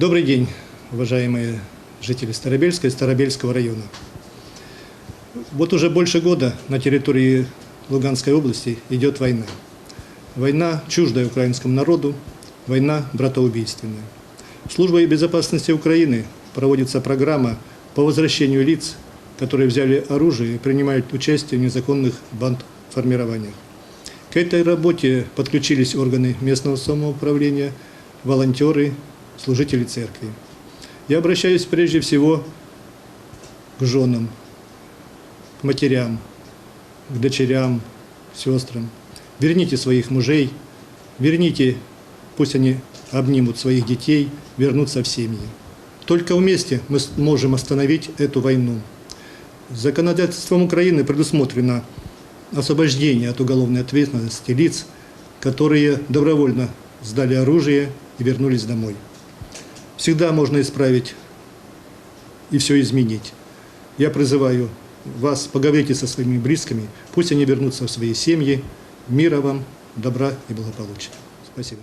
Добрый день, уважаемые жители Старобельска и Старобельского района. Вот уже больше года на территории Луганской области идет война. Война чуждая украинскому народу, война братоубийственная. Службой безопасности Украины проводится программа по возвращению лиц, которые взяли оружие и принимают участие в незаконных бандформированиях. К этой работе подключились органы местного самоуправления, волонтеры, служители церкви. Я обращаюсь прежде всего к женам, к матерям, к дочерям, сестрам. Верните своих мужей, верните, пусть они обнимут своих детей, вернутся в семьи. Только вместе мы сможем остановить эту войну. Законодательством Украины предусмотрено освобождение от уголовной ответственности лиц, которые добровольно сдали оружие и вернулись домой. Всегда можно исправить и все изменить. Я призываю вас, поговорите со своими близкими, пусть они вернутся в свои семьи. Мира вам, добра и благополучия. Спасибо.